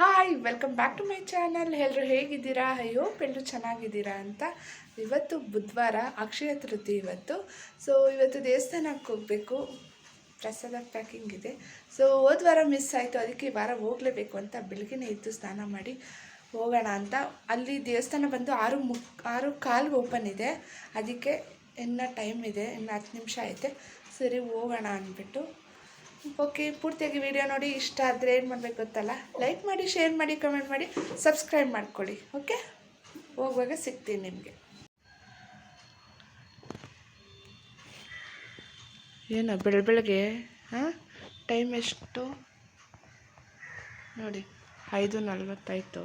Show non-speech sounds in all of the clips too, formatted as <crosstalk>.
Hi welcome back to my channel ಎಲ್ಲರೂ ಹೇಗಿದ್ದೀರಾ? ಅಯ್ಯೋ ಎಲ್ಲರೂ ಚೆನ್ನಾಗಿದ್ದೀರಾ ಅಂತ ಇವತ್ತು ಬುಧವಾರ, ಅಕ್ಷಯ ತೃತಿ ಇವತ್ತು. ಸೊ ಇವತ್ತು ದೇವಸ್ಥಾನಕ್ಕೆ ಹೋಗಬೇಕು. ಪ್ರಸಾದ ಪ್ಯಾಕಿಂಗ್ ಇದೆ. ಸೊ ಹೋದ ವಾರ ಮಿಸ್ ಆಯಿತು. ಅದಕ್ಕೆ ಈ ವಾರ ಹೋಗಲೇಬೇಕು ಅಂತ ಬೆಳಗ್ಗೆನೇ ಇತ್ತು ಸ್ನಾನ ಮಾಡಿ ಹೋಗೋಣ ಅಂತ. ಅಲ್ಲಿ ದೇವಸ್ಥಾನ ಬಂದು ಆರು ಮುಕ್, ಆರು ಕಾಲ್ಗೆ ಓಪನ್ ಇದೆ. ಅದಕ್ಕೆ ಇನ್ನೂ ಟೈಮ್ ಇದೆ. ಇನ್ನು ಹತ್ತು ನಿಮಿಷ ಐತೆ. ಸರಿ, ಹೋಗೋಣ ಅಂದ್ಬಿಟ್ಟು ಓಕೆ, ಪೂರ್ತಿಯಾಗಿ ವಿಡಿಯೋ ನೋಡಿ ಇಷ್ಟ ಆದರೆ ಏನು ಮಾಡಬೇಕು ಗೊತ್ತಲ್ಲ? ಲೈಕ್ ಮಾಡಿ ಶೇರ್ ಮಾಡಿ ಕಮೆಂಟ್ ಮಾಡಿ ಸಬ್ಸ್ಕ್ರೈಬ್ ಮಾಡ್ಕೊಳ್ಳಿ ಓಕೆ ಹೋಗುವಾಗ ಸಿಗ್ತೀನಿ ನಿಮಗೆ. ಏನ, ಬೆಳ ಬೆಳಗ್ಗೆ, ಹಾಂ? ಟೈಮ್ ಎಷ್ಟು? ನೋಡಿ, ಐದು ನಲ್ವತ್ತಾಯ್ತು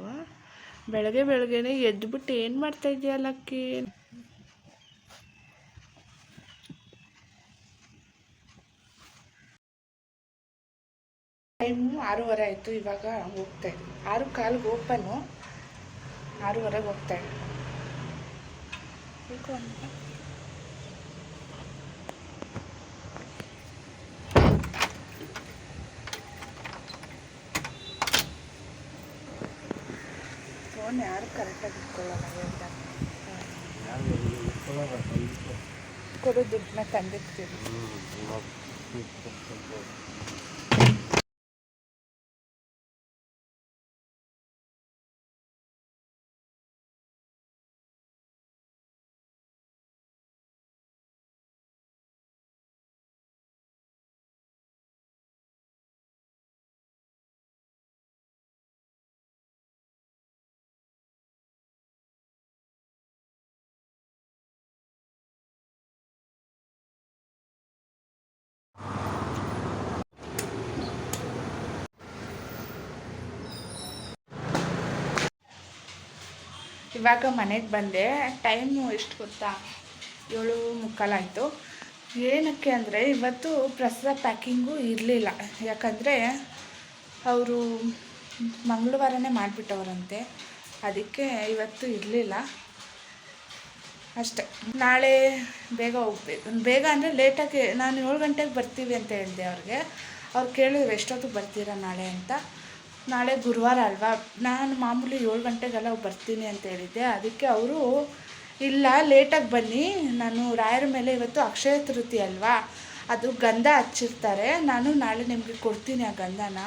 ಬೆಳಗ್ಗೆ ಬೆಳಗ್ಗೆನೆ ಎದ್ದುಬಿಟ್ಟು ಏನು ಮಾಡ್ತಾ ಇದೆಯಾ ಲಕ್ಕಿ? ಟೈಮು ಆರೂವರೆ ಆಯಿತು, ಇವಾಗ ಹೋಗ್ತಾ ಇದ್ವಿ. ಆರು ಕಾಲಿಗೆ ಓಪನ್ನು ಆರೂವರೆಗೆ ಹೋಗ್ತಾ ಇದ್ವಿ. ಫೋನ್ ಯಾರು ಕರೆಕ್ಟಾಗಿ ಇಟ್ಕೊಳ್ಳಲ್ಲ ಕೊಡು ದುಡ್ಡನ್ನ ತಂದಿರ್ತೀವಿ. ಇವಾಗ ಮನೆಗೆ ಬಂದೆ. ಟೈಮು ಎಷ್ಟು ಗೊತ್ತಾ? ಏಳು ಮುಕ್ಕಾಲಾಯಿತು. ಏನಕ್ಕೆ ಅಂದರೆ ಇವತ್ತು ಪ್ರಸಾದ ಪ್ಯಾಕಿಂಗು ಇರಲಿಲ್ಲ. ಯಾಕಂದರೆ ಅವರು ಮಂಗಳವಾರನೇ ಮಾಡಿಬಿಟ್ಟವ್ರಂತೆ. ಅದಕ್ಕೆ ಇವತ್ತು ಇರಲಿಲ್ಲ. ಅಷ್ಟೆ. ನಾಳೆ ಬೇಗ ಹೋಗ್ಬೇಕು. ಬೇಗ ಅಂದರೆ ಲೇಟಾಗಿ ನಾನು ಏಳು ಗಂಟೆಗೆ ಬರ್ತೀವಿ ಅಂತ ಹೇಳಿದೆ ಅವ್ರಿಗೆ. ಅವ್ರು ಕೇಳಿದ್ರು, ಎಷ್ಟೊತ್ತಿಗೆ ಬರ್ತೀರಾ ನಾಳೆ? ಅಂತ. ನಾಳೆ ಗುರುವಾರ ಅಲ್ವಾ? ನಾನು ಮಾಮೂಲಿ ಏಳು ಗಂಟೆಗೆಲ್ಲ ಬರ್ತೀನಿ ಅಂತ ಹೇಳಿದ್ದೆ. ಅದಕ್ಕೆ ಅವರು, ಇಲ್ಲ, ಲೇಟಾಗಿ ಬನ್ನಿ. ನಾನು ರಾಯರ ಮೇಲೆ ಇವತ್ತು ಅಕ್ಷಯ ತೃತೀಯ ಅಲ್ವಾ? ಅದು ಗಂಧ ಹಚ್ಚಿರ್ತಾರೆ. ನಾನು ನಾಳೆ ನಿಮಗೆ ಕೊಡ್ತೀನಿ ಆ ಗಂಧನ.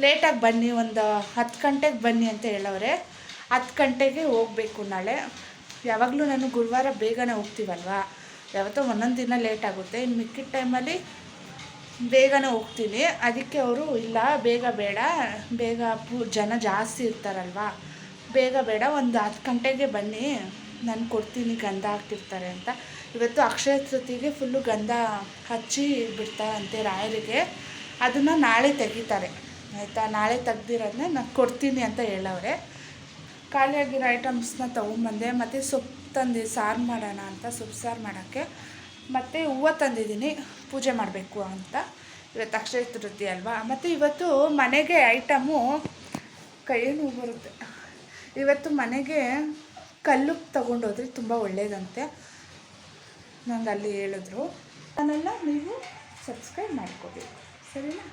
ಲೇಟಾಗಿ ಬನ್ನಿ, ಒಂದು ಹತ್ತು ಗಂಟೆಗೆ ಬನ್ನಿ ಅಂತ ಹೇಳೋರೆ ಹತ್ತು ಗಂಟೆಗೆ ಹೋಗಬೇಕು ನಾಳೆ. ಯಾವಾಗಲೂ ನಾನು ಗುರುವಾರ ಬೇಗನೆ ಹೋಗ್ತೀವಲ್ವಾ? ಯಾವತ್ತೋ ಒಂದೊಂದು ದಿನ ಲೇಟ್ ಆಗುತ್ತೆ. ಇನ್ನು ಮಿಕ್ಕಿದ ಟೈಮಲ್ಲಿ ಬೇಗನೆ ಹೋಗ್ತೀನಿ. ಅದಕ್ಕೆ ಅವರು, ಇಲ್ಲ, ಬೇಗ ಬೇಡ. ಬೇಗ ಪೂ, ಜನ ಜಾಸ್ತಿ ಇರ್ತಾರಲ್ವಾ? ಬೇಗ ಬೇಡ, ಒಂದು ಹತ್ತು ಗಂಟೆಗೆ ಬನ್ನಿ. ನಾನು ಕೊಡ್ತೀನಿ, ಗಂಧ ಹಾಕ್ತಿರ್ತಾರೆ ಅಂತ. ಇವತ್ತು ಅಕ್ಷಯ ತೃತಿಗೆ ಫುಲ್ಲು ಗಂಧ ಹಚ್ಚಿ ಬಿಡ್ತಾರಂತೆ ರಾಯರಿಗೆ. ಅದನ್ನು ನಾಳೆ ತೆಗಿತಾರೆ. ಆಯಿತಾ? ನಾಳೆ ತೆಗ್ದಿರೋದನ್ನ ನಾನು ಕೊಡ್ತೀನಿ ಅಂತ ಹೇಳವ್ರೆ. ಖಾಲಿಯಾಗಿರೋ ಐಟಮ್ಸ್ನ ತೊಗೊಂಬಂದೆ ಮತ್ತು ಸೊಪ್ಪು ತಂದು ಸಾರು ಮಾಡೋಣ ಅಂತ, ಸೊಪ್ಪು ಸಾರು ಮಾಡೋಕ್ಕೆ ಮತ್ತು ಹೂವು ತಂದಿದ್ದೀನಿ. ಪೂಜೆ ಮಾಡಬೇಕು ಅಂತ. ಇವತ್ತು ಅಕ್ಷಯ ತೃತಿ ಅಲ್ವಾ? ಮತ್ತು ಇವತ್ತು ಮನೆಗೆ ಐಟಮು ಕೈಯೂ ಬರುತ್ತೆ. ಇವತ್ತು ಮನೆಗೆ ಕಲ್ಲು ತಗೊಂಡೋದ್ರೆ ತುಂಬ ಒಳ್ಳೆಯದಂತೆ ನಂಗೆ ಅಲ್ಲಿ ಹೇಳಿದ್ರು. ಅದನ್ನೆಲ್ಲ ನೀವು ಸಬ್ಸ್ಕ್ರೈಬ್ ಮಾಡ್ಕೋಬೇಕು ಸರಿನಾ?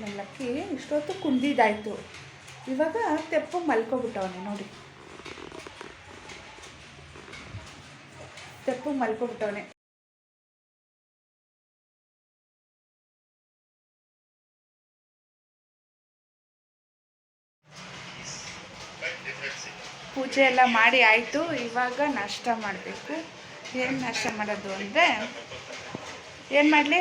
ನನ್ನ ಲಕ್ಕಿ, ಇಷ್ಟೊತ್ತು ಕುಂದಿದ್ದಾಯಿತು. ಇವಾಗ ತೆಪ್ಪು ಮಲ್ಕೊಬಿಟ್ಟವನೆ ನೋಡಿ. ತೆಪ್ಪು ಮಲ್ಕೊಬಿಟ್ಟವನೆ. ಪೂಜೆ ಎಲ್ಲ ಮಾಡಿ ಆಯಿತು. ಇವಾಗ ನಾಷ್ಟ ಮಾಡಬೇಕು. ಏನು ನಾಷ್ಟ ಮಾಡೋದು ಅಂದರೆ ಏನು ಮಾಡಲಿ?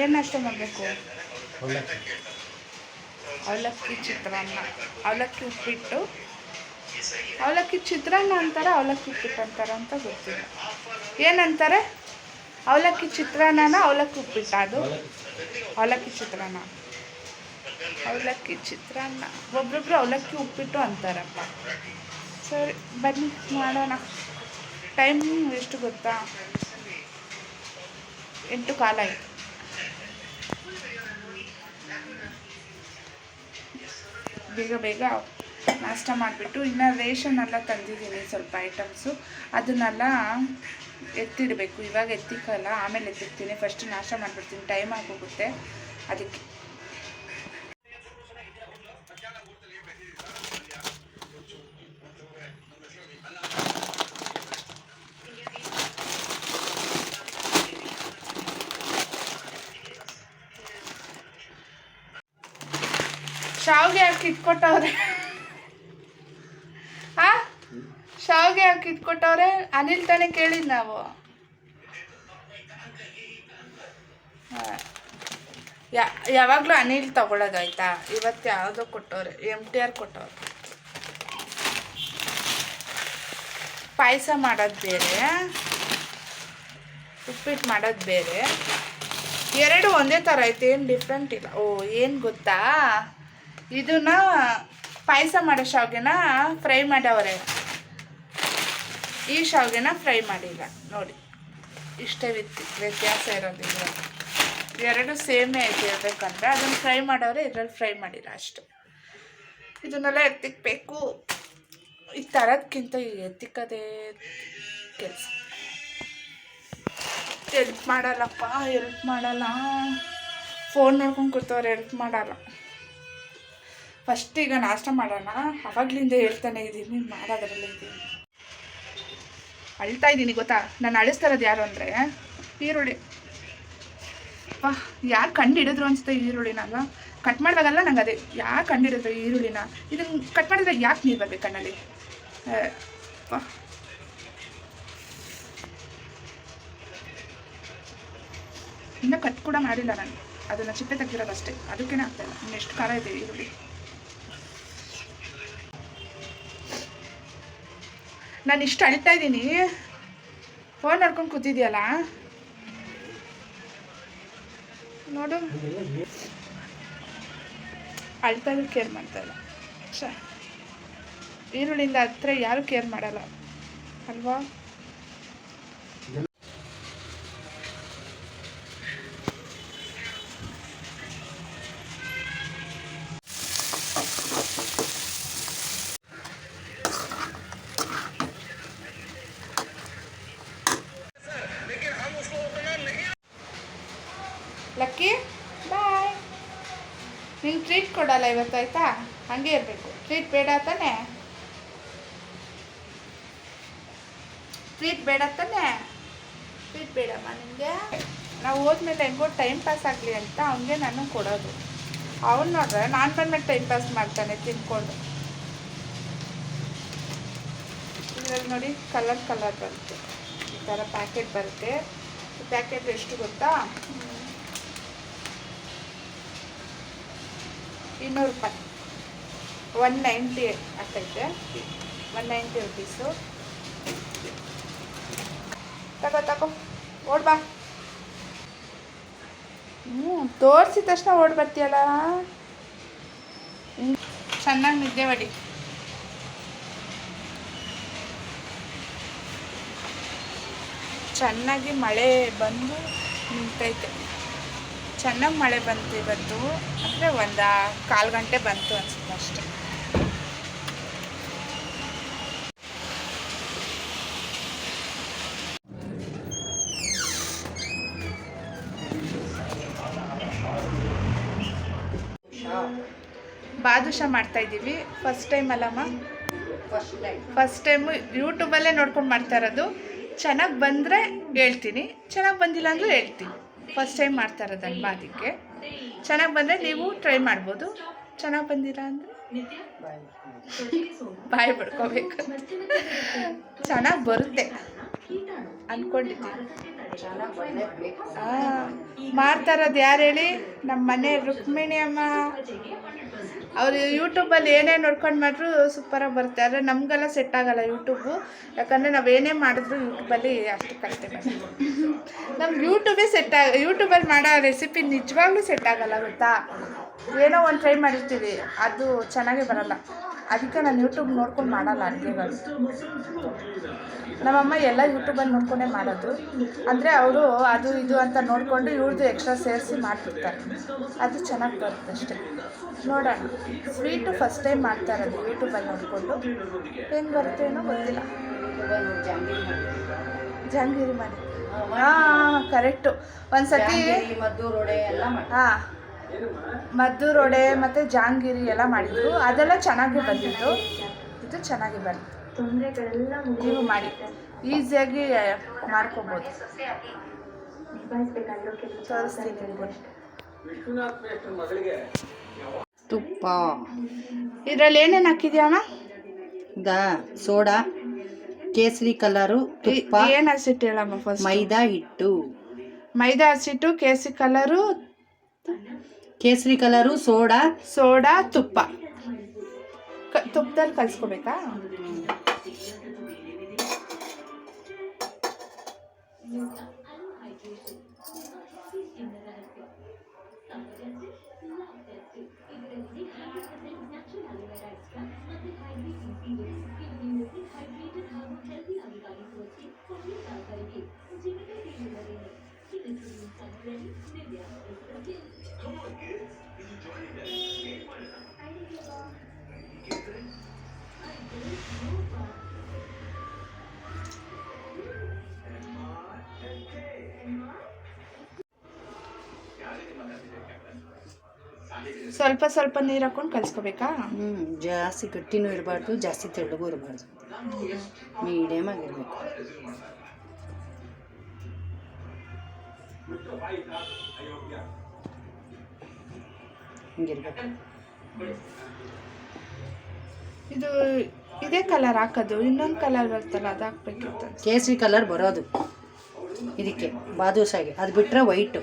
ಏನು ನಾಷ್ಟ ಮಾಡಬೇಕು? ಅವಲಕ್ಕಿ ಚಿತ್ರಾನ್ನ. ಅವಲಕ್ಕಿ ಉಪ್ಪಿಟ್ಟು. ಅವಲಕ್ಕಿ ಚಿತ್ರಾನ್ನ ಅಂತಾರೆ ಅವಲಕ್ಕಿ ಉಪ್ಪಿಟ್ಟು ಅಂತ ಗೊತ್ತಿಲ್ಲ ಏನಂತಾರೆ ಅವಲಕ್ಕಿ ಚಿತ್ರಾನ್ನನ ಅವಲಕ್ಕಿ ಉಪ್ಪಿಟ್ಟ ಅದು ಅವಲಕ್ಕಿ ಚಿತ್ರಾನ್ನ ಅವಲಕ್ಕಿ ಚಿತ್ರಾನ್ನ ಒಬ್ರೊಬ್ರು ಅವಲಕ್ಕಿ ಉಪ್ಪಿಟ್ಟು ಅಂತಾರಪ್ಪ ಸರಿ ಬನ್ನಿ ಮಾಡೋಣ ಟೈಮ್ ಎಷ್ಟು ಗೊತ್ತಾ ಎಂಟು ಕಾಲ ಆಯಿತು ಬೇಗ ಬೇಗ ನಾಷ್ಟ ಮಾಡಿಬಿಟ್ಟು ಇನ್ನು ರೇಷನ್ನೆಲ್ಲ ತಂದಿದ್ದೀನಿ ಸ್ವಲ್ಪ ಐಟಮ್ಸು ಅದನ್ನೆಲ್ಲ ಎತ್ತಿಡಬೇಕು. ಇವಾಗ ಎತ್ತಿಕ್ಕಲ್ಲ, ಆಮೇಲೆ ಎತ್ತಿರ್ತೀನಿ ಫಸ್ಟ್ ನಾಷ್ಟ ಮಾಡಿಬಿಡ್ತೀನಿ. ಟೈಮ್ ಆಗೋಗುತ್ತೆ. ಅದಕ್ಕೆ. ಶಾವಿಗೆ ಹಾಕಿ ಇಟ್ಕೊಟ್ಟವ್ರೆ? ಶಾವ್ಗೆ ಹಾಕಿ ಇಟ್ಕೊಟ್ಟವ್ರೆ ಅನಿಲ್ ತಾನೇ ಕೇಳಿದ್ ನಾವು. ಯಾವಾಗ್ಲೂ ಅನಿಲ್ ತಗೊಳ್ಳೋದಾಯ್ತಾ ಇವತ್ತು ಯಾವುದೋ ಕೊಟ್ಟವ್ರೆ ಎಂ ಟಿ ಆರ್ ಕೊಟ್ಟವ್ರೆ. ಪಾಯಸ ಮಾಡೋದು ಬೇರೆ, ಉಪ್ಪಿಟ್ಟು ಮಾಡೋದು ಬೇರೆ. ಎರಡು ಒಂದೇ ಥರ ಐತೆ, ಏನು ಡಿಫ್ರೆಂಟ್ ಇಲ್ಲ. ಓ, ಏನು ಗೊತ್ತಾ? ಇದನ್ನ ಪಾಯಸ ಮಾಡೋ ಶಾವಿಗೆನ ಫ್ರೈ ಮಾಡವ್ರೆ. ಈ ಶಾವಿಗೆನ ಫ್ರೈ ಮಾಡಿಲ್ಲ. ನೋಡಿ, ಇಷ್ಟೇ ವ್ಯತ್ಯ ವ್ಯತ್ಯಾಸ ಇರೋದು ಎರಡು ಸೇಮೇ ಐತೆ ಇರಬೇಕಂದ್ರೆ ಅದನ್ನು ಫ್ರೈ ಮಾಡೋರೆ ಇದರಲ್ಲಿ ಫ್ರೈ ಮಾಡಿಲ್ಲ ಅಷ್ಟು. ಇದನ್ನೆಲ್ಲ ಎತ್ತಿಕ್ಬೇಕು. ಈ ತರೋದ್ಕಿಂತ ಈ ಎತ್ತಿಕ್ಕದೇ ಕೆಲಸ. ಎಲ್ಪ್ ಮಾಡಲ್ಲಪ್ಪ ಎಲ್ಪ್ ಮಾಡಲ್ಲ. ಫೋನ್ ನೋಡ್ಕೊಂಡು ಕೂತವ್ರೆ ಎಲ್ಪ್ ಮಾಡಲ್ಲ. ಫಸ್ಟ್ ಈಗ ನಾಷ್ಟ ಮಾಡೋಣ. ಅವಾಗ್ಲಿಂದ ಹೇಳ್ತಾನೆ ಇದ್ದೀನಿ ಮಾಡೋದ್ರಲ್ಲಿ ಇದ್ದೀನಿ ಅಳ್ತಾ ಇದ್ದೀನಿ, ಗೊತ್ತಾ? ನಾನು ಅಳಿಸ್ತಾ ಇರೋದು ಯಾರು ಅಂದರೆ, ಈರುಳ್ಳಿ. ವಾ, ಯಾರು ಕಂಡು ಹಿಡಿದ್ರು ಅನಿಸುತ್ತೆ ಈರುಳ್ಳಿನ, ಅಲ್ವಾ? ಕಟ್ ಮಾಡಿದಾಗಲ್ಲ ನಂಗೆ ಅದೇ ಯಾಕೆ ಕಂಡು ಈರುಳ್ಳಿನ? ಇದನ್ನು ಕಟ್ ಮಾಡಿದಾಗ ಯಾಕೆ ನೀರು ಬರಬೇಕು ಕಣ್ಣಲ್ಲಿ? ವಾ. ಇನ್ನೂ ಕಟ್ ಕೂಡ ಮಾಡಿಲ್ಲ ನಾನು. ಅದನ್ನು ಚಿಪ್ಪೆ ತೆಗ್ದಿರೋದು ಅಷ್ಟೇ ಅದಕ್ಕೇನೆ ಆಗ್ತಾಯಿಲ್ಲ ಇನ್ನೆಷ್ಟು ಖಾರ ಇದೆ ಈರುಳ್ಳಿ? ನಾನು ಇಷ್ಟು ಅಳ್ತಾ ಇದ್ದೀನಿ ಫೋನ್ ನೋಡ್ಕೊಂಡು ಕೂತಿದ್ಯಲ್ಲ? ನೋಡು. ಅಳ್ತಾ ಇದ್ರು ಕೇರ್ ಮಾಡ್ತಾ ಇಲ್ಲ. ಈರುಳ್ಳಿಯಿಂದ ಹತ್ರ ಯಾರು ಕೇರ್ ಮಾಡಲ್ಲ. ಅಲ್ವಾ? Lucky, boy. ನಿಂಗೆ ಟ್ರೀಟ್ ಕೊಡಲ್ಲ ಇವತ್ತು, ಆಯಿತಾ? ಹಾಗೆ ಇರಬೇಕು. ಟ್ರೀಟ್ ಬೇಡ ತಾನೆ? ಟ್ರೀಟ್ ಬೇಡ ತಾನೆ? ಟ್ರೀಟ್ ಬೇಡಮ್ಮ ನಿಮಗೆ ನಾವು ಹೋದ್ಮೇಲೆ ಹೆಂಗೋ ಟೈಮ್ ಪಾಸ್ ಆಗಲಿ ಅಂತ ಅವನಿಗೆ ನಾನು ಕೊಡೋದು. ಅವ್ನು ನೋಡ್ರೆ, ನಾನು ಬಂದ್ಮೇಲೆ ಟೈಮ್ ಪಾಸ್ ಮಾಡ್ತಾನೆ ತಿನ್ಕೊಂಡು. ಇದ್ರಲ್ಲಿ ನೋಡಿ ಕಲರ್ ಕಲರ್ ಬರುತ್ತೆ. ಈ ಥರ ಪ್ಯಾಕೆಟ್ ಬರುತ್ತೆ. ಪ್ಯಾಕೆಟ್ ಎಷ್ಟು ಗೊತ್ತಾ? ಇನ್ನೂರು ರೂಪಾಯಿ. ಒನ್ ನೈಂಟಿ ಆಗ್ತೈತೆ. ಒನ್ ನೈಂಟಿ ರುಪೀಸು ತಗೋ ತಗೋ. ಓಡ್ಬಾ ಹ್ಞೂ ತೋರಿಸಿದ ತಕ್ಷಣ ಓಡ್ ಬರ್ತೀಯಲ್ಲ. ಚೆನ್ನಾಗಿ ನಿದ್ದೆ ಮಾಡಿ. ಚೆನ್ನಾಗಿ ಮಳೆ ಬಂದು ನಿಂತೈತೆ. ಚೆನ್ನಾಗಿ ಮಳೆ ಬಂತು ಇವತ್ತು. ಅಂದರೆ ಒಂದು ಕಾಲು ಗಂಟೆ ಬಂತು ಅನ್ಸುತ್ತೆ ಅಷ್ಟೆ. ಬಾದುಷ ಮಾಡ್ತಾ ಇದ್ದೀವಿ. ಫಸ್ಟ್ ಟೈಮ್ ಅಲ್ಲಮ್ಮ? ಫಸ್ಟ್ ಟೈಮು ಯೂಟ್ಯೂಬಲ್ಲೇ ನೋಡ್ಕೊಂಡು ಮಾಡ್ತಾ ಇರೋದು. ಚೆನ್ನಾಗಿ ಬಂದರೆ ಹೇಳ್ತೀನಿ. ಚೆನ್ನಾಗಿ ಬಂದಿಲ್ಲ ಅಂದರೆ ಹೇಳ್ತೀನಿ. ಫಸ್ಟ್ ಟೈಮ್ ಮಾಡ್ತಾ ಇರೋದಲ್ವಾ ಅದಕ್ಕೆ? ಚೆನ್ನಾಗಿ ಬಂದರೆ ನೀವು ಟ್ರೈ ಮಾಡ್ಬೋದು. ಚೆನ್ನಾಗಿ ಬಂದಿರಾ ಅಂದರೆ? ಬಾಯ್ ಬಿಡ್ಕೋಬೇಕು ಚೆನ್ನಾಗಿ ಬರುತ್ತೆ. ಅಂದ್ಕೊಂಡಿದ್ದೆ ಮಾಡ್ತಾ ಇರೋದು ಯಾರು ಹೇಳಿ? ನಮ್ಮ ಮನೆ ರುಕ್ಮಿಣಿ ಅಮ್ಮ. ಅವರು ಯೂಟ್ಯೂಬಲ್ಲಿ ಏನೇ ನೋಡ್ಕೊಂಡು ಮಾಡಿದ್ರು ಸೂಪರಾಗಿ ಬರುತ್ತೆ. ಆದರೆ ನಮಗೆಲ್ಲ ಸೆಟ್ ಆಗಲ್ಲ ಯೂಟ್ಯೂಬು ಯಾಕಂದರೆ ನಾವು ಏನೇ ಮಾಡಿದ್ರು ಯೂಟ್ಯೂಬಲ್ಲಿ ಅಷ್ಟು ಕಲಿತೆ ನಮ್ಗೆ ಯೂಟ್ಯೂಬೇ ಸೆಟ್ ಆಗ ಯೂಟ್ಯೂಬಲ್ಲಿ ಮಾಡೋ ರೆಸಿಪಿ ನಿಜವಾಗ್ಲೂ ಸೆಟ್ ಆಗಲ್ಲ, ಗೊತ್ತಾ? ಏನೋ ಒಂದು ಟ್ರೈ ಮಾಡಿರ್ತೀವಿ. ಅದು ಚೆನ್ನಾಗೇ ಬರಲ್ಲ. ಅದಕ್ಕೆ ನಾನು ಯೂಟ್ಯೂಬ್ ನೋಡ್ಕೊಂಡು ಮಾಡಲ್ಲ ಅಡುಗೆಗಳು ನಮ್ಮಮ್ಮ ಎಲ್ಲ ಯೂಟ್ಯೂಬಲ್ಲಿ ನೋಡ್ಕೊಂಡೇ ಮಾಡೋದು. ಅಂದರೆ ಅವರು ಅದು ಇದು ಅಂತ ನೋಡಿಕೊಂಡು ಇವ್ರದ್ದು ಎಕ್ಸ್ಟ್ರಾ ಸೇರಿಸಿ ಮಾಡ್ತಿರ್ತಾರೆ. ಅದು ಚೆನ್ನಾಗಿ ಬರುತ್ತೆ ಅಷ್ಟೇ. ನೋಡೋಣ. ಸ್ವೀಟು ಫಸ್ಟ್ ಟೈಮ್ ಮಾಡ್ತಾರೆ ಅದು ಯೂಟ್ಯೂಬಲ್ಲಿ ನೋಡಿಕೊಂಡು. ಹೆಂಗೆ ಬರುತ್ತೆ ಏನೋ ಗೊತ್ತಿಲ್ಲ. ಜಹಾಂಗೀರಿ ಮಾಡಿ. ಹಾಂ ಕರೆಕ್ಟು ಒಂದು ಸತಿ ಹಾಂ. ಮದ್ದೂರು ವಡೆ ಮತ್ತು ಜಾಂಗಿರಿ ಎಲ್ಲ ಮಾಡಿದ್ರು. ಅದೆಲ್ಲ ಚೆನ್ನಾಗಿ ಬಂದಿತ್ತು. ಇದು ಚೆನ್ನಾಗಿ ಬಂತು. ತೊಂದರೆಗಳೆಲ್ಲ ನೀವು ಮಾಡಿ. ಈಸಿಯಾಗಿ ಮಾಡ್ಕೊಬೋದು. ತುಪ್ಪ. ಇದರಲ್ಲಿ ಏನೇನು ಹಾಕಿದ್ಯಾಣ ದ ಸೋಡಾ ಕೇಸರಿ ಕಲರು ತುಪ್ಪ ಏನು ಹಸಿಟ್ಟು ಹೇಳಮ್ಮ ಫಸ್ಟ್ ಮೈದಾ ಹಿಟ್ಟು. ಮೈದಾ ಹಸಿಟ್ಟು ಕೇಸರಿ ಕಲರು ಕೇಸರಿ ಕಲರು ಸೋಡಾ. ಸೋಡಾ ತುಪ್ಪ. ಕ- ತುಪ್ಪದಲ್ಲಿ ಕಲಿಸ್ಕೋಬೇಕಾ? ಸ್ವಲ್ಪ ಸ್ವಲ್ಪ ನೀರು ಹಾಕೊಂಡು ಕಲಿಸ್ಕೋಬೇಕಾ? ಹ್ಞೂ ಜಾಸ್ತಿ ಗಟ್ಟಿನೂ ಇರಬಾರ್ದು ಜಾಸ್ತಿ ತೆಳ್ಳಗೂ ಇರಬಾರ್ದು. ಮೀಡಿಯಮ್ ಆಗಿರ್ಬೇಕು. ಹಿಂಗಿರ್ಬೇಕು. ಇದು ಇದೇ ಕಲರ್ ಹಾಕೋದು ಇನ್ನೊಂದು ಕಲರ್ ಬರ್ತಲ್ಲ ಅದು ಹಾಕ್ಬೇಕಿತ್ತು. ಕೇಸರಿ ಕಲರ್ ಬರೋದು. ಇದಕ್ಕೆ ಬಾದೂಸಾಗೆ ಅದು ಬಿಟ್ಟರೆ ವೈಟು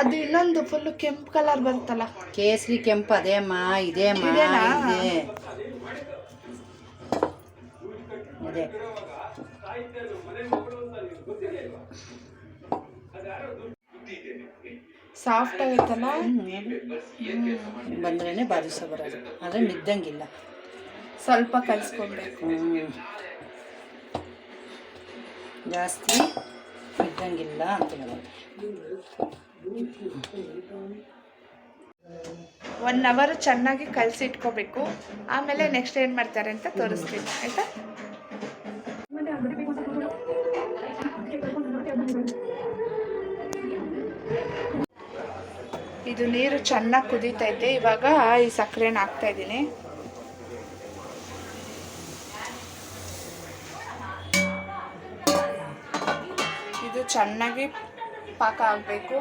ಅದು ಇನ್ನೊಂದು ಫುಲ್ಲು ಕೆಂಪು ಕಲರ್ ಬರುತ್ತಲ್ಲ ಕೇಸರಿ ಕೆಂಪು ಅದೇ ಅಮ್ಮ ಇದೇ ಅಮ್ಮ? ಇದೆ. ಅದೇ. ಸಾಫ್ಟ್ ಆಗುತ್ತಲ್ಲ? ಬಂದ್ರೇ ಬಾದುಷ ಬರೋದು. ಆದರೆ ನಿದ್ದಂಗಿಲ್ಲ. ಸ್ವಲ್ಪ ಕಲಿಸ್ಕೊಬೇಕು ಜಾಸ್ತಿ ನಿದ್ದಂಗಿಲ್ಲ ಅಂತ ಹೇಳೋದು. ಒನ್ ಅವರ್ ಚೆನ್ನಾಗಿ ಕಲಸಿಟ್ಕೋಬೇಕು. ಆಮೇಲೆ ನೆಕ್ಸ್ಟ್ ಏನು ಮಾಡ್ತಾರೆ ಅಂತ ತೋರಿಸ್ತೀನಿ. ಆಯಿತಾ? ಇದು ನೀರು ಚೆನ್ನಾಗಿ ಕುದೀತೈತೆ. ಇವಾಗ ಈ ಸಕ್ಕರೆನ ಹಾಕ್ತಾ ಇದ್ದೀನಿ. ಇದು ಚೆನ್ನಾಗಿ ಪಾಕ ಆಗಬೇಕು.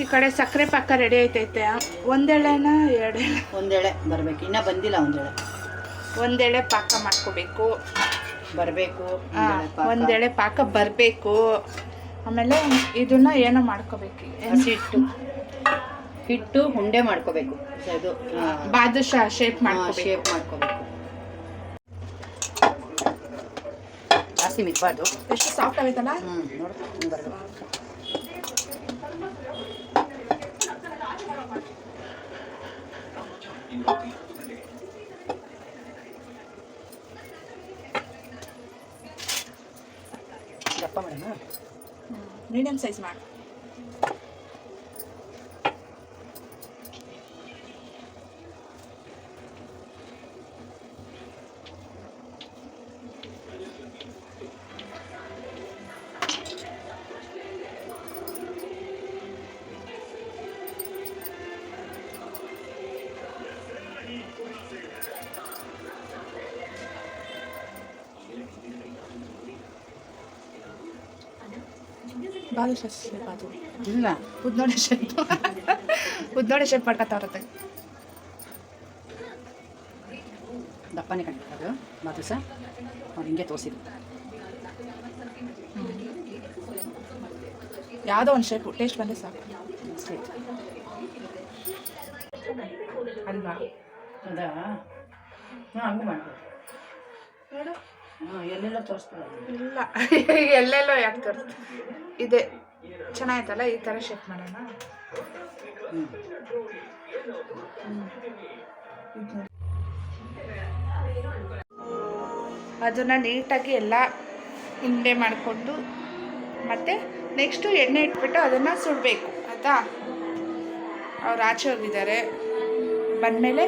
ಈ ಕಡೆ ಸಕ್ಕರೆ ಪಾಕ ರೆಡಿ ಆಯ್ತೈತೆ ಒಂದೆಳೆನ ಎರಡು ಎಳೆ ಒಂದೆಳೆ ಬರಬೇಕು. ಇನ್ನೂ ಬಂದಿಲ್ಲ ಒಂದೆಳೆ. ಒಂದೆಳೆ ಪಾಕ ಮಾಡ್ಕೋಬೇಕು. ಬರಬೇಕು ಒಂದೆಳೆ ಪಾಕ. ಬರಬೇಕು. ಆಮೇಲೆ ಇದನ್ನ ಏನೋ ಮಾಡ್ಕೋಬೇಕು. ಹಿಟ್ಟು. ಹಿಟ್ಟು ಉಂಡೆ ಮಾಡ್ಕೋಬೇಕು. ಇದು ಬಾದುಷಾ ಶೇಪ್ ಮಾಡ್ಕೋಬೇಕು. ಶೇಪ್ ಮಾಡ್ಕೋಬೇಕು. ಜಾಸ್ತಿ ಮಿಕ್ಬಾರ್ದು. ಎಷ್ಟು ಸಾಫ್ಟ್ ಆಗೈತಲ್ಲ? ಹ್ಞೂ ನೋಡು ಹಿಂಗೆ ಬರಬೇಕು ದಪ್ಪ ಮಾಡೋಣ ಮೀಡಿಯಮ್ ಸೈಜ್ ಮಾಡು ಬಾದುಷಾ ಶೇಪ್ ಅದು ಇಲ್ಲ ಉದ್ನೋಡೆ ಶೇಪ್ ಉದ್ನೋಡೆ ಶೇಪ್ ಮಾಡ್ಕೊತಾವ್ರತ್ತೆ ದಪ್ಪನೇ ಕಂಡಿರೋದು ಮಾತು ಸಹ ಅವ್ರು ಹಿಂಗೆ ತೋರಿಸಿದ್ರು. ಯಾವುದೋ ಒಂದು ಶೇಪು ಟೇಸ್ಟ್ ಬಂದರೆ ಸಾಕು. ಅಲ್ವಾ? ಹೌದಾ? ಹಾಂ ಹಂಗೆ ಮಾಡ್ಬೋದು. ನೋಡು. ಹಾಂ ಎಲ್ಲೆಲ್ಲ ತೋರಿಸ್ತಾರೆ ಇಲ್ಲ. <laughs> ಎಲ್ಲೆಲ್ಲೋ ಯಾಕೆ ತೋರಿಸ್ತು ಇದೆ. ಚೆನ್ನಾಯ್ತಲ್ಲ? ಈ ಥರ ಶೇಪ್ ಮಾಡೋಣ? ಅದನ್ನು ನೀಟಾಗಿ ಎಲ್ಲ ಹಿಂದೆ ಮಾಡಿಕೊಂಡು ಮತ್ತು ನೆಕ್ಸ್ಟು ಎಣ್ಣೆ ಇಟ್ಬಿಟ್ಟು ಅದನ್ನು ಸುಡಬೇಕು, ಆಯಿತಾ? ಅವ್ರು ಆಚೆ ಹೋಗಿದ್ದಾರೆ. ಬಂದಮೇಲೆ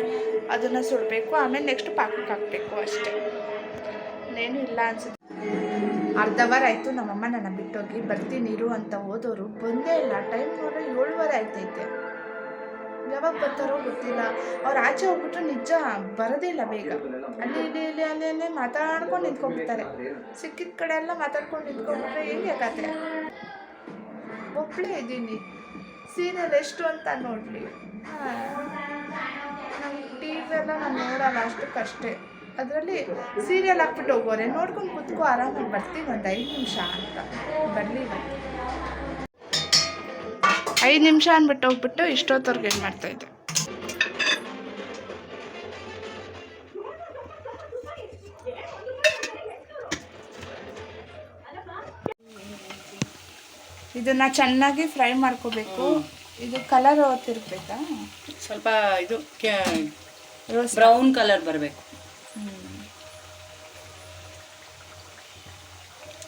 ಅದನ್ನು ಸುಡಬೇಕು. ಆಮೇಲೆ ನೆಕ್ಸ್ಟ್ ಪಾಕಕ್ಕೆ ಹಾಕಬೇಕು ಅಷ್ಟೇ. ಇನ್ನೇನು ಇಲ್ಲ ಅನ್ಸುತ್ತೆ. ಅರ್ಧ ವಾರ ಆಯಿತು, ನಮ್ಮಮ್ಮ ನನ್ನ ಬಿಟ್ಟೋಗಿ, ಬರ್ತೀನಿ ಇರು ಅಂತ ಹೋದವರು ಬಂದೇ ಇಲ್ಲ ಟೈಮ್ ನೋಡ್ರೆ ಏಳುವರೆ ಆಯ್ತೈತೆ. ಯಾವಾಗ ಬರ್ತಾರೋ ಗೊತ್ತಿಲ್ಲ. ಅವ್ರು ಆಚೆ ಹೋಗ್ಬಿಟ್ರೆ ನಿಜ, ಬರೋದೇ ಇಲ್ಲ ಬೇಗ. ಅಲ್ಲಿ, ಇಲ್ಲಿ ಇಲ್ಲಿ, ಅಲ್ಲಿ ಅಲ್ಲಿ ಮಾತಾಡ್ಕೊಂಡು ನಿಂತ್ಕೊಂಡ್ಬಿಡ್ತಾರೆ. ಸಿಕ್ಕಿದ ಕಡೆ ಎಲ್ಲ ಮಾತಾಡ್ಕೊಂಡು ನಿಂತ್ಕೊಂಡ್ಬಿಟ್ರೆ ಹೆಂಗೆ ಕತೆ? ಒಬ್ಬಳೇ ಇದ್ದೀನಿ. ಸೀರಿಯಲ್ ಎಷ್ಟು ಅಂತ ನೋಡಲಿ. ನಮ್ಮ ಟಿ ವಿ ಎಲ್ಲ ನಾನು ನೋಡಲ್ಲ ಅಷ್ಟಕ್ಕಷ್ಟೇ ಅದರಲ್ಲಿ ಸೀರಿಯಲ್ ಹಾಕ್ಬಿಟ್ಟು ಹೋಗೋರೆ ನೋಡ್ಕೊಂಡು ಕುತ್ಕೋ ಆರಾಮಾಗಿ ಬರ್ತೀವಿ ಒಂದು ಐದು ನಿಮಿಷ ಅಂತ. ಬರಲಿ ಐದು ನಿಮಿಷ ಅಂದ್ಬಿಟ್ಟು ಹೋಗ್ಬಿಟ್ಟು ಇಷ್ಟೊತ್ತವ್ರಿಗೆ ಏನು ಮಾಡ್ತಾಯಿದ್ದೆ ಇದನ್ನ ಚೆನ್ನಾಗಿ ಫ್ರೈ ಮಾಡ್ಕೋಬೇಕು. ಇದು ಕಲರ್ ತಿರ್ಬೇಕಾ ಸ್ವಲ್ಪ ಇದು ಬ್ರೌನ್ ಕಲರ್ ಬರಬೇಕು.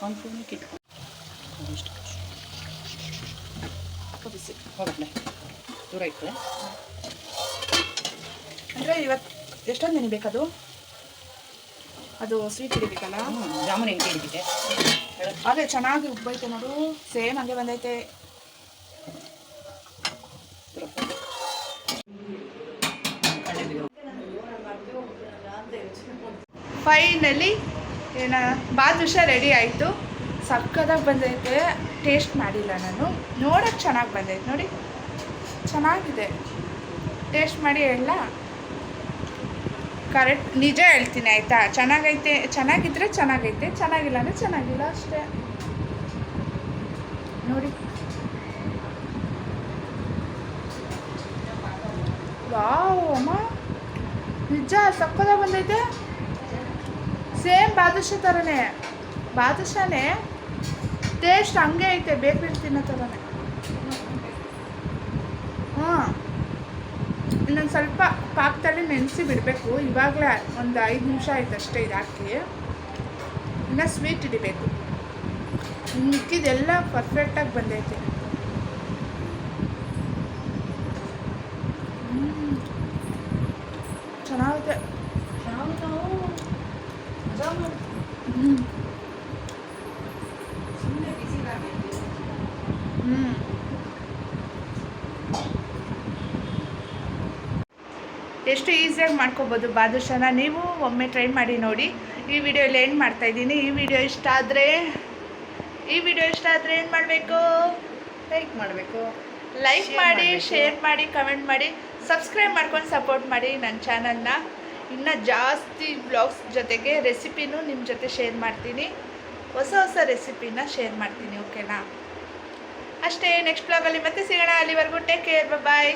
ಒಂದು ಸ್ಪೂನ್ ಇಟ್ಕೊಂಡು ಕುದಿಸಿ ಹೋಗಲೆ ದೂರ ಇಟ್ಟರೆ ಅಂದರೆ ಇವತ್ತು ಎಷ್ಟೊಂದು ನೆನಿಬೇಕದು ಅದು? ಸ್ವೀಟ್ ಹಿಡಿಬೇಕಲ್ಲ ಜಾಮೂನ್ ಹೆಂಗೆ ಹಿಡಿದಿದೆ ಅದೇ ಚೆನ್ನಾಗಿ ಉಬ್ಬೈತೆ ನೋಡು. ಸೇಮ್ ಹಂಗೆ ಬಂದೈತೆ. ಫೈನಲಿ ಏನ ಬಾದುಷ ರೆಡಿ ಆಯಿತು. ಸಕ್ಕದಾಗಿ ಬಂದೈತೆ. ಟೇಸ್ಟ್ ಮಾಡಿಲ್ಲ ನಾನು. ನೋಡೋಕ್ಕೆ ಚೆನ್ನಾಗಿ ಬಂದೈತೆ ನೋಡಿ. ಚೆನ್ನಾಗಿದೆ. ಟೇಸ್ಟ್ ಮಾಡಿ ಹೇಳ ಕರೆಕ್ಟ್ ನಿಜ ಹೇಳ್ತೀನಿ, ಆಯಿತಾ? ಚೆನ್ನಾಗೈತೆ, ಚೆನ್ನಾಗಿದ್ರೆ ಚೆನ್ನಾಗೈತೆ, ಚೆನ್ನಾಗಿಲ್ಲ ಅಂದರೆ ಚೆನ್ನಾಗಿಲ್ಲ ಅಷ್ಟೇ. ನೋಡಿ. ವಾವ್ ಅಮ್ಮ. ನಿಜ ಸಕ್ಕದಾಗ ಬಂದೈತೆ. ಸೇಮ್ ಬಾದುಷ ಥರನೇ ಬಾದುಷನೇ ಟೇಸ್ಟ್ ಹಂಗೆ ಐತೆ ಬೇಕ್ರಿ ತಿನ್ನೋ ಥರನೇ ಹಾಂ. ಇನ್ನೊಂದು ಸ್ವಲ್ಪ ಪಾಕದಲ್ಲಿ ನೆನೆಸಿ ಬಿಡಬೇಕು, ಇವಾಗಲೇ ಒಂದು ಐದು ನಿಮಿಷ ಆಯ್ತು ಅಷ್ಟೇ ಇದಾಕಿ ಇನ್ನು ಸ್ವೀಟ್ ಹಿಡಿಬೇಕು. ಮಿಕ್ಕಿದೆಲ್ಲ ಪರ್ಫೆಕ್ಟಾಗಿ ಬಂದೈತೆ. ಚೆನ್ನಾಗಿದೆ ಹ್ಞೂ ಹ್ಞೂ ಎಷ್ಟು ಈಸಿಯಾಗಿ ಮಾಡ್ಕೋಬೋದು ಬಾದುಷಾನ ನೀವು ಒಮ್ಮೆ ಟ್ರೈ ಮಾಡಿ ನೋಡಿ. ಈ ವಿಡಿಯೋಲಿ ಏನು ಮಾಡ್ತಾ ಇದ್ದೀನಿ. ಈ ವಿಡಿಯೋ ಇಷ್ಟ ಆದರೆ ಈ ವಿಡಿಯೋ ಇಷ್ಟ ಆದರೆ ಏನು ಮಾಡಬೇಕು? ಲೈಕ್ ಮಾಡಬೇಕು. ಲೈಕ್ ಮಾಡಿ ಶೇರ್ ಮಾಡಿ ಕಮೆಂಟ್ ಮಾಡಿ. ಸಬ್ಸ್ಕ್ರೈಬ್ ಮಾಡ್ಕೊಂಡು ಸಪೋರ್ಟ್ ಮಾಡಿ ನನ್ನ ಚಾನಲ್ನ ಇನ್ನು ಜಾಸ್ತಿ ಬ್ಲಾಗ್ಸ್ ಜೊತೆಗೆ ರೆಸಿಪಿನೂ ನಿಮ್ಮ ಜೊತೆ ಶೇರ್ ಮಾಡ್ತೀನಿ. ಹೊಸ ಹೊಸ ರೆಸಿಪಿನ ಶೇರ್ ಮಾಡ್ತೀನಿ ಓಕೆನಾ ಅಷ್ಟೇ ನೆಕ್ಸ್ಟ್ ಬ್ಲಾಗಲ್ಲಿ ಮತ್ತೆ ಸಿಗೋಣ. ಅಲ್ಲಿವರೆಗೂ ಟೇಕ್ ಕೇರ್ ಬಾಯ್